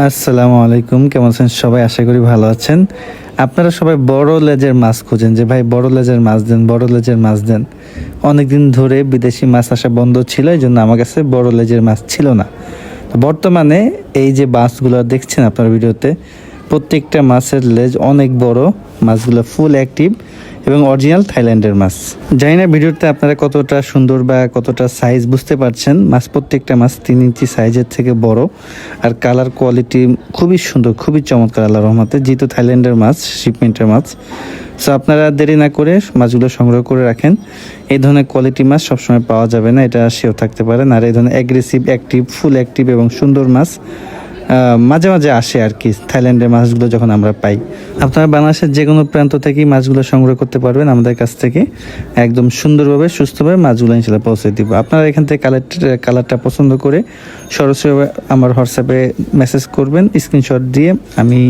আসসালামু আলাইকুম, কেমন আছেন? সবাই আশা করি ভালো আছেন। আপনারা সবাই বড় লেজের মাছ খোঁজেন যে, ভাই, বড় লেজের মাছ দেন, বড় লেজের মাছ দেন। অনেকদিন ধরে বিদেশি মাছ আসা বন্ধ ছিল এই জন্য আমার কাছে বড় লেজের মাছ ছিল না। তো বর্তমানে এই যে মাছগুলো দেখছেন আপনার ভিডিওতে, প্রত্যেকটা মাছের লেজ অনেক বড়, মাছগুলো ফুল অ্যাক্টিভ এবং অরিজিনাল থাইল্যান্ডের মাছ। জানি না ভিডিওতে আপনারা কতটা সুন্দর বা কতটা সাইজ বুঝতে পারছেন। মাছ প্রত্যেকটা মাছ তিন ইঞ্চি সাইজের থেকে বড়। আর কালার কোয়ালিটি খুবই সুন্দর, খুবই চমৎকার আল্লাহ রহমতে, যেহেতু থাইল্যান্ডের মাছ শিপমেন্টের মাছ। সো আপনারা দেরি না করে মাছগুলো সংগ্রহ করে রাখেন। এই ধরনের কোয়ালিটি মাছ সবসময় পাওয়া যাবে না, এটা সেও থাকতে পারেন। আর এই ধরনের অ্যাগ্রেসিভ অ্যাক্টিভ ফুল অ্যাক্টিভ এবং সুন্দর মাছ মাঝে মাঝে আসে আর কি, থাইল্যান্ডের মাছগুলো যখন আমরা পাই। আপনারা বাংলাদেশের যে কোনো প্রান্ত থেকেই মাছগুলো সংগ্রহ করতে পারবেন আমাদের কাছ থেকে। একদম সুন্দরভাবে, সুস্থভাবে মাছগুলো ইনশাল্লাহ পৌঁছে দিব। আপনারা এখান থেকে কালার কালারটা পছন্দ করে সরাসরি আমার হোয়াটসঅ্যাপে মেসেজ করবেন স্ক্রিনশট দিয়ে। আমি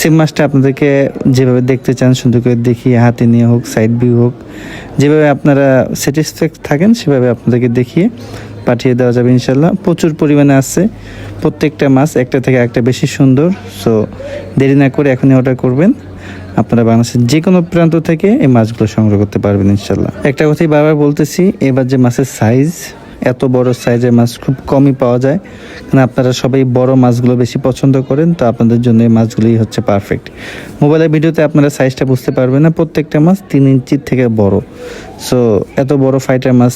সেম মাছটা আপনাদেরকে যেভাবে দেখতে চান, সুন্দর করে দেখিয়ে হাতে নিয়ে হোক সাইড ভিউ হোক, যেভাবে আপনারা স্যাটিসফ্যাক্ট থাকেন, সেভাবে আপনাদেরকে দেখিয়ে পাঠিয়ে দেওয়া যাবে ইনশাল্লাহ প্রচুর পরিমাণে আছে। প্রত্যেকটা মাছ একটা থেকে একটা বেশি সুন্দর। সো দেরি না করে এখনই অর্ডার করবেন। আপনারা বাংলাদেশের যে কোনো প্রান্ত থেকে এই মাছগুলো সংগ্রহ করতে পারবেন ইনশাল্লাহ একটা কথাই বারবার বলতেছি, এবার যে মাছের সাইজ এত বড় সাইজের মাছ খুব কমই পাওয়া যায়। কারণ আপনারা সবাই বড় মাছগুলো বেশি পছন্দ করেন, তো আপনাদের জন্য এই মাছগুলোই হচ্ছে পারফেক্ট মোবাইলের ভিডিওতে আপনারা সাইজটা বুঝতে পারবেন না, প্রত্যেকটা মাছ তিন ইঞ্চির থেকে বড়। সো এত বড় ফাইটার মাছ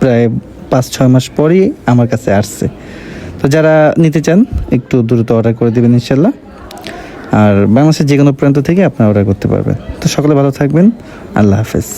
প্রায় পাঁচ ছয় মাস পরই আমার কাছে আসছে। তো যারা নিতে চান, একটু দ্রুত অর্ডার করে দেবেন ইনশাল্লাহ আর বাংলাদেশের যে কোনো প্রান্ত থেকে আপনারা অর্ডার করতে পারবেন। তো সকলে ভালো থাকবেন। আল্লাহ হাফেজ।